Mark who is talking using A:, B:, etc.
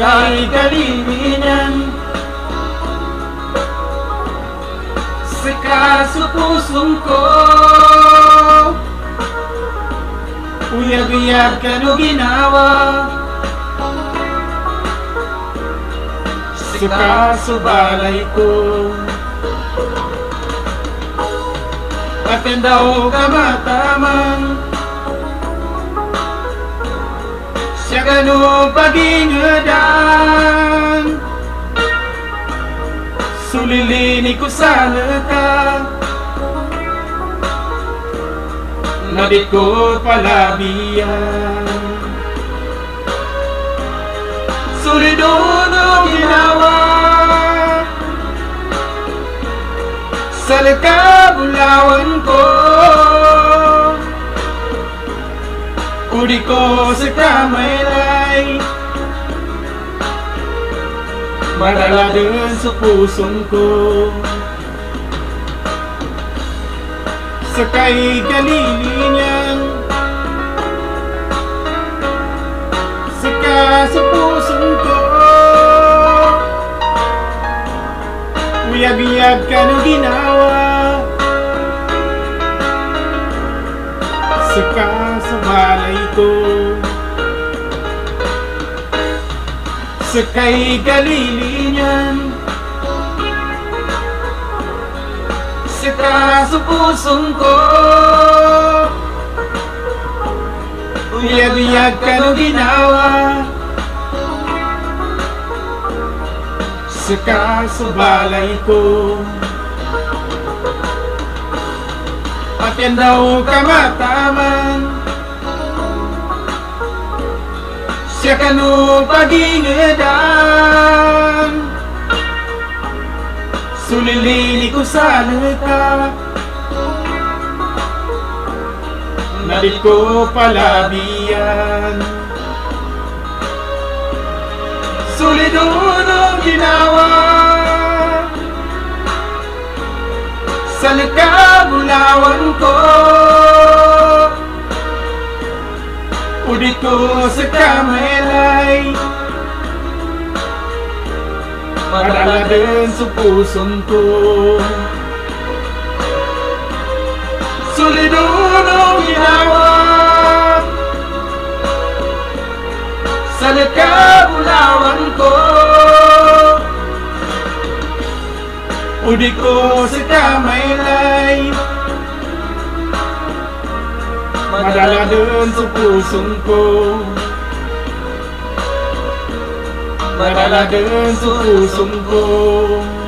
A: Kalilingan Seka sa pusong ko Uyag-uyag ka no ginawa. Sa balay ko Patendaw ka matamang Siya gano pagingadan Sulilini ko sana ka Nadit ko palabiyan Sulidono ginawa Sa nakabulawan ko Sa kamaylay. Madala din sa pusong ko. Sakay kalilinyang Saka sa pusong ko. Uyag-uyag ka no ginawa. Saka sa ko. Sakay kalilinyang Saka sa pusong ko. Uyag-uyag ka no ginawa. Sa balay ko. At yan daw kamataman Siya ka no pagingadan Sulilini ko sa ka Nalit ko palabiyan Sulidono ginawa. Sa nakabulawan ko ko sa kamelay Madala din sa pusong ko Sulidono ginawa Sa nakabulawan ko. Udi ko sa kamaylay Madala din sa pusong ko. Madala din sa ko